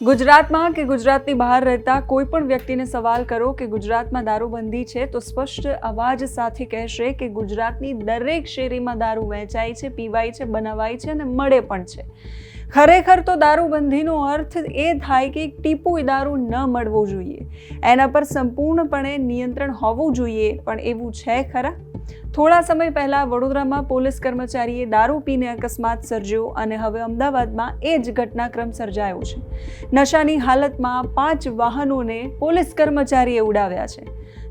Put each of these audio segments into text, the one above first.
ગુજરાતમાં કે ગુજરાતની બહાર રહેતા કોઈ પણ વ્યક્તિને સવાલ કરો કે ગુજરાતમાં દારૂબંધી છે, તો સ્પષ્ટ અવાજ સાથે કહેશે કે ગુજરાતની દરેક શેરીમાં દારૂ વહેંચાય છે, પીવાય છે, બનાવાય છે અને મળે પણ છે. ખરેખર તો દારૂબંધીનો અર્થ એ થાય કે ટીપુ દારૂ ન મળવો જોઈએ. એના પર સંપૂર્ણપણે નિયંત્રણ હોવું જોઈએ, પણ એવું છે ખરા? થોડા સમય પહેલા વડોદરામાં પોલીસ કર્મચારીએ દારૂ પીને અકસ્માત સર્જ્યો અને હવે અમદાવાદમાં એ જ ઘટનાક્રમ સર્જાયો છે. નશાની હાલતમાં પાંચ વાહનોને પોલીસ કર્મચારીએ ઉડાવ્યા છે.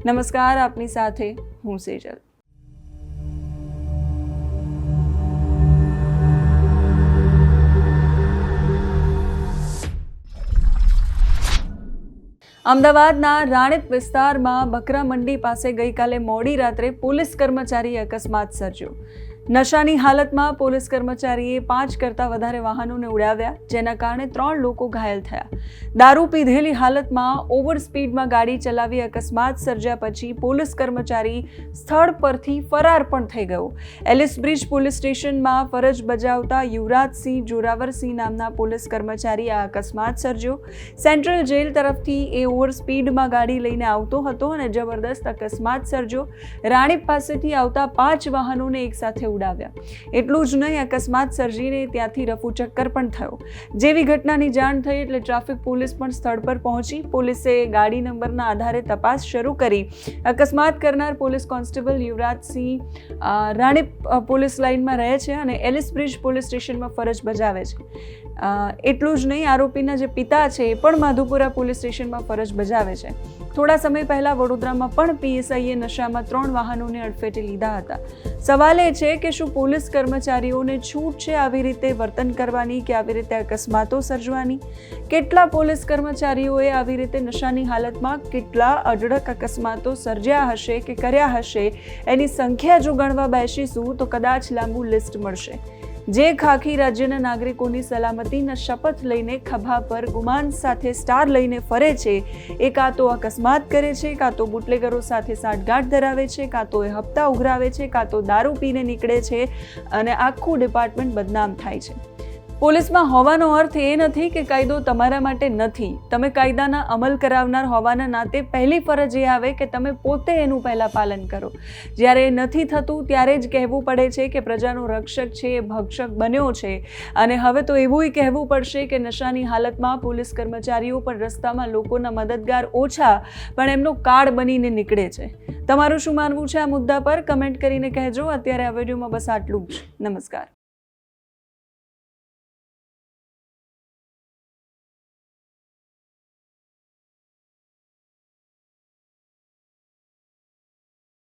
નમસ્કાર, આપની સાથે હું સેજલ. અમદાવાદના રાણીપ વિસ્તારમાં બકરા મંડી પાસે ગઈકાલે મોડી રાત્રે પોલીસ કર્મચારીએ અકસ્માત સર્જ્યો. નશાની હાલતમાં પોલીસ કર્મચારીએ પાંચ કરતાં વધારે વાહનોને ઉડાવ્યા, જેના કારણે ત્રણ લોકો ઘાયલ થયા. દારૂ પીધેલી હાલતમાં ઓવર સ્પીડમાં ગાડી ચલાવી અકસ્માત સર્જ્યા પછી પોલીસ કર્મચારી સ્થળ પરથી ફરાર પણ થઈ ગયો. એલિસ બ્રિજ પોલીસ સ્ટેશનમાં ફરજ બજાવતા યુવરાજસિંહ જોરાવરસિંહ નામના પોલીસ કર્મચારી આ અકસ્માત સર્જ્યો. સેન્ટ્રલ જેલ તરફથી એ ઓવર સ્પીડમાં ગાડી લઈને આવતો હતો અને જબરદસ્ત અકસ્માત સર્જ્યો. રાણીપ પાસેથી આવતા પાંચ વાહનોને એકસાથે ઉડાવ્યા. એટલું જ નહીં અકસ્માત સર્જીને ત્યાંથી રફુ ચક્કર પણ થયો. જેવી ઘટનાની જાણ થઈ એટલે ટ્રાફિક પોલીસ પણ સ્થળ પર પહોંચી. પોલીસે ગાડી નંબરના આધારે તપાસ શરૂ કરી. અકસ્માત કરનાર પોલીસ કોન્સ્ટેબલ યુવરાજસિંહ અ, રાણીપ પોલીસ લાઇનમાં રહે છે અને એલિસ બ્રિજ પોલીસ સ્ટેશનમાં ફરજ બજાવે છે. એટલું જ નહીં આરોપીના જે પિતા છે એ પણ માધુપુરા પોલીસ સ્ટેશનમાં ફરજ બજાવે છે. થોડા સમય પહેલાં વડોદરામાં પણ પીએસઆઈએ નશામાં ત્રણ વાહનોને અડફેટે લીધા હતા. સવાલ એ છે કે શું પોલીસ કર્મચારીઓને છૂટ છે આવી રીતે વર્તન કરવાની કે આવી રીતે અકસ્માતો સર્જવાની? કેટલા પોલીસ કર્મચારીઓએ આવી રીતે નશાની હાલતમાં કેટલા અઢળક અકસ્માતો સર્જ્યા હશે કે કર્યા હશે? એની સંખ્યા જો ગણવા બેસીશું તો કદાચ લાંબુ લિસ્ટ મળશે. જે ખાખી રાજ્યના નાગરિકોની સલામતીના શપથ લઈને ખભા પર ગુમાન સાથે સ્ટાર લઈને ફરે છે. એ કાં તો અકસ્માત કરે છે, કાં તો બુટલેગરો સાથે સાઠગાંઠ ધરાવે છે, કાં તો એ હપ્તા ઉઘરાવે છે, કાં તો દારૂ પીને નીકળે છે અને આખું ડિપાર્ટમેન્ટ બદનામ થાય છે. પોલીસમાં હોવાનો અર્થ એ નથી કે કાયદો તમારા માટે નથી. તમે કાયદાના અમલ કરાવનાર હોવાના નાતે પહેલી ફરજ એ આવે કે તમે પોતે એનું પહેલાં પાલન કરો. જ્યારે એ નથી થતું, ત્યારે જ કહેવું પડે છે કે પ્રજાનો રક્ષક છે, એ ભક્ષક બન્યો છે. અને હવે તો એવુંય કહેવું પડશે કે નશાની હાલતમાં પોલીસ કર્મચારીઓ પણ રસ્તામાં લોકોના મદદગાર ઓછા, પણ એમનો કાર્ડ બનીને નીકળે છે. તમારું શું માનવું છે આ મુદ્દા પર? કમેન્ટ કરીને કહેજો. અત્યારે આ વિડીયોમાં બસ આટલું જ. નમસ્કાર.